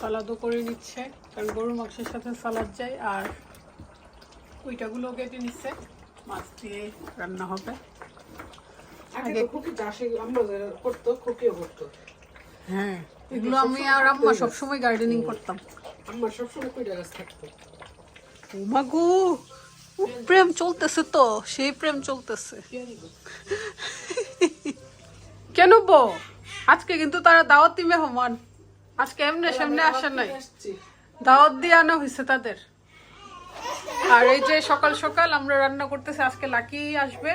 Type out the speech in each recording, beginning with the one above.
সালাদও করে নিচ্ছে কারণ গরুর মাংসের সাথে সালাদ যায় আর ওইটাগুলো কেটে নিচ্ছে। মাছ দিয়ে রান্না হবে। আগে খুকি চাষে আমরা করতো খুকিও করতো। হ্যাঁ এগুলো আমি আর আম্মা সবসময় গার্ডেনিং করতাম। আমার সবসময় কইটা গাছ থাকতো। মাগু প্রেম চলতেছে তো সেই প্রেম চলতেছে। কেন বো? আজকে কিন্তু তারা দাওয়াতি মেহমান। আজকে এমনি সামনে আসে নাই। দাওয়াত দিয়ে আনা হয়েছে তাদের। আর এই যে সকাল সকাল আমরা রান্না করতেছি আজকে লাকি আসবে।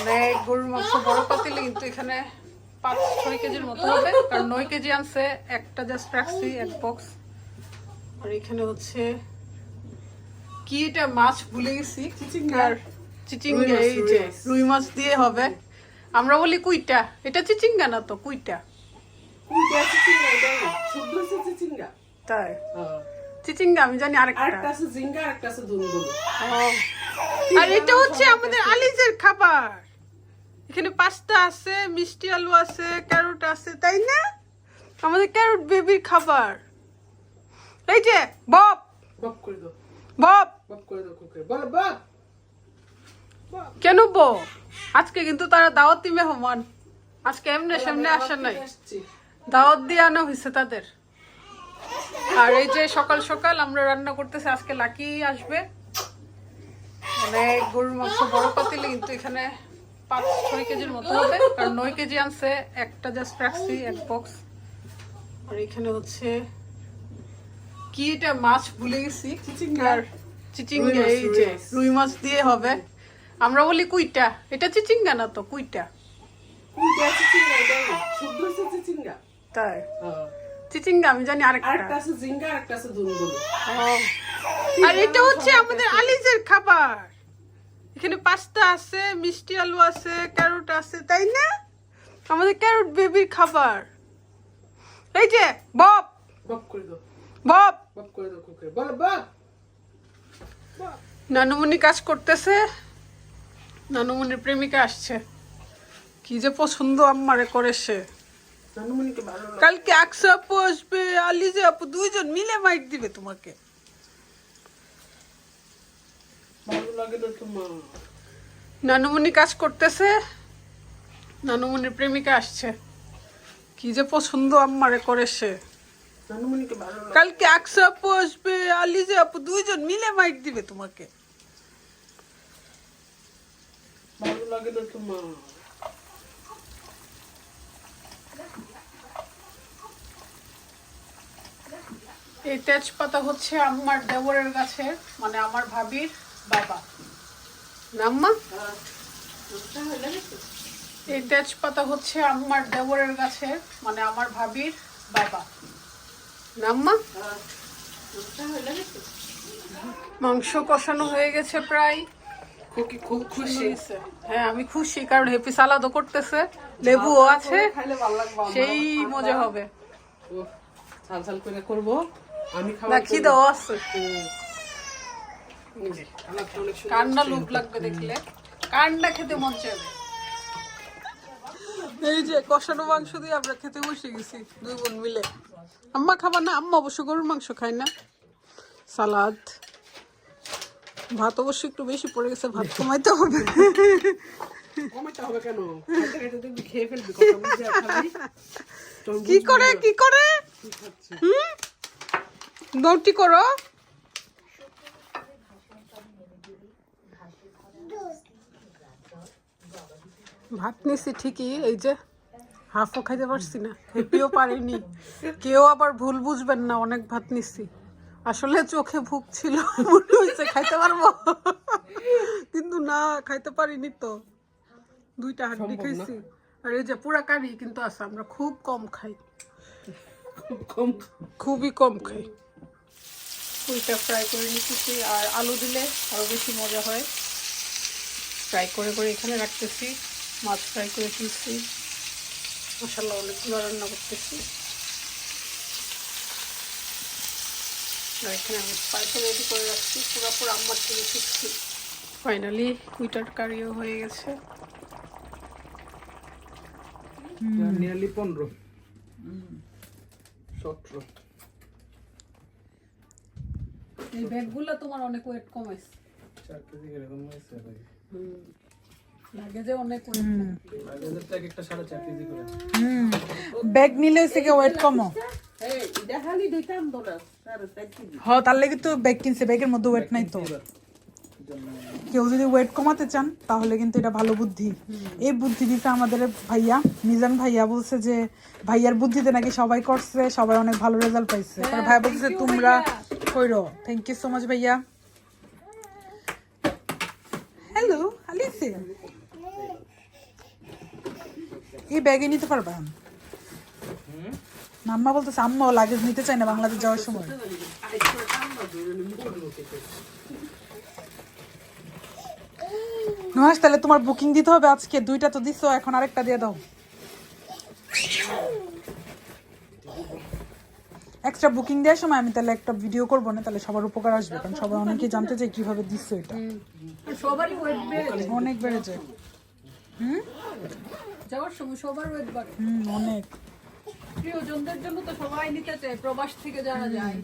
অনেক গরুর মাংস বড় পাতিলে কিন্তু এখানে পাঁচ ছয় কেজির মতো হবে। কারণ নয় কেজি আনছে একটা জাস্ট রাখছি এক বক্স আর এখানে হচ্ছে কি এটা? মাছ ভুলে গেছি। আর চিচিঙ্গা এই যে রুই মাছ দিয়ে হবে। আমরা বলি কুইটা। এটা চিচিঙ্গা না তো কুইটা চিচিঙ্গা এটা শুদ্ধ হচ্ছে চিচিঙ্গা তাই। চিচিঙ্গা আমি জানি আরেকটা। আরেকটা আছে জিঙ্গা আরেকটা আছে দুন্দুল আর এটা হচ্ছে আমাদের আলিজের খাবার। এখানে পাস্তা আছে মিষ্টি আলু আছে ক্যারট আছে তাই না? আমাদের ক্যারট বেবির খাবার। এই যে বব বপ করে দাও। বব বপ করে দাও খুকি বল বপ কেন বো আজকে কিন্তু তারা দাওয়াতি মেহমান। আজকে এমনি সামনে আসে নাই। দাওয়াত দিয়ে আনা হয়েছে তাদের। আর এই যে সকাল সকাল আমরা রান্না করতেছি আজকে লাকি আসবে। অনেক গরুর মাংস বড় পাতিলে কিন্তু এখানে পাঁচ ছয় কেজির মতো হবে। কারণ নয় কেজি আনছে একটা জাস্ট রাখছি এক বক্স আর এখানে হচ্ছে কি এটা মাছ ভুলে গেছি। আর চিচিঙ্গা এই যে রুই মাছ। দিয়ে হবে। আমরা বলি কুইটা। এটা চিচিঙ্গা না তো কুইটা। কুইটা চিচিঙ্গা এটা শুদ্ধ হচ্ছে চিচিঙ্গা তাই। চিচিঙ্গা আমি জানি আরেকটা। আরেকটা আছে জিঙ্গা আরেকটা আছে দুন্দুল আর এটা হচ্ছে আমাদের আলিজের খাবার। এখানে পাস্তা আছে মিষ্টি আলু আছে ক্যারট আছে তাই না? আমাদের ক্যারট বেবির খাবার। এই যে বব বপ করে দাও। বব বপ করে দাও খুকি বল বপ। নানুমণি কাজ করতেছে। নানুমণির প্রেমিকা আসছে। কি যে পছন্দ আম্মারে করে সে। কালকে আকসা আপু আসবে আলিজে আপু দুইজন মিলে মাইট দিবে তোমাকে। নানুমণি কাজ করতেছে নানুমণির প্রেমিকা আসছে। কি যে পছন্দ আম্মারে করে সে। কালকে আকসা আপু আসবে আলিজে আপু দুইজন মিলে মাইট দিবে তোমাকে। ভালো লাগে না তোমার? এই তেজপাতা হচ্ছে আমার দেবরের গাছের মানে আমার ভাবির বাবা। নাম্মা? এই তেজপাতা হচ্ছে আমার দেবরের গাছের মানে আমার ভাবির বাবা। নাম্মা? মাংস কষানো হয়ে গেছে প্রায়। খুকি খুব খুশি? হ্যাঁ আমি খুশি কারণ হেপি সালাদও করতেছে লেবুও আছে। সেই মজা হবে। ও, ঝাল ঝাল করে করব। আমি না খিদেও আছে কালারটা অনেক সুন্দর কান্না লোভ লাগবে দেখলে। কান্না খেতে মন চাইবে। এই যে কষানো মাংস দিয়ে আমরা খেতে বসে গেছি দুই বোন মিলে। আম্মা খাবার না আম্মা অবশ্য গরুর মাংস খায় না। সালাদ। ভাত অবশ্য একটু বেশি পড়ে গেছে ভাত কমাইতে হবে। কি করে কি করে? কি হুম? দৌড়টি করো। ভাত নিছি ঠিকই এই যে হাফও খাইতে পারছি না হেপিও পারিনি। কেউ আবার ভুল বুঝবেন না অনেক ভাত নিছি। আসলে চোখে ভুক ছিল মনে হয়েছে খাইতে পারব। কিন্তু না খাইতে পারিনি তো। দুইটা হাড্ডি খাইছি। আর এই যে পুরা কারি কিন্তু আছে আমরা খুব কম খাই। খুব কম। খুবই কম খাই। ওইটা ফ্রাই করে নিতেছি আর আলু দিলে আরও বেশি মজা হয়। ফ্রাই করে করে এখানে রাখতেছি মাছ ফ্রাই করে তুলছি মশালা অনেকগুলো রান্না করতেছি। আর এখানে আমি স্পাইসও রেডি করে রাখছি পুরোপুর আম্মার থেকে শিখছি। ফাইনালি কুইটার কারিও হয়ে গেছে। নিয়ারলি পনেরো। সতেরো। এই ব্যাগগুলো তোমার অনেক ওয়েট কমাইছে। চার কেজি অনেক একটা করে। হুম। ব্যাগ নিলে থেকে ওয়েট কমো? এই কেজি। তার লেগে তো ব্যাগ কিনছে ব্যাগের মধ্যে ওয়েট নাই তো। কেউ যদি ওয়েট কমাতে চান তাহলে কিন্তু এটা ভালো বুদ্ধি। এই বুদ্ধি দিতে আমাদের ভাইয়া মিজান ভাইয়া বলছে যে ভাইয়ার বুদ্ধিতে নাকি সবাই করছে সবাই অনেক ভালো রেজাল্ট পাইছে। তার ভাইয়া বলছে তোমরা কইরো থ্যাংক ইউ সো মাচ ভাইয়া হ্যালো আলিসে এই ব্যাগে নিতে পারবা? মাম্মা বলতেছে আম্মাও লাগেজ নিতে চায় না বাংলাদেশ যাওয়ার সময়। নুহাস তাহলে তোমার বুকিং দিতে হবে আজকে। দুইটা তো দিছো, এখন আরেকটা দিয়ে দাও। এক্সট্রা বুকিং দেওয়ার সময় আমি তাহলে একটা ভিডিও করব না তাহলে সবার উপকার আসবে কারণ সবাই অনেকে জানতে চাই কীভাবে দিচ্ছে এটা। সবারই ওয়েট বেড়ে অনেক বেড়েছে হুম? যাওয়ার সময় সবার ওয়েট বাড়ে। হুম অনেক। প্রিয়জনদের জন্য তো সবাই নিতে চায় প্রবাস থেকে যারা যায়।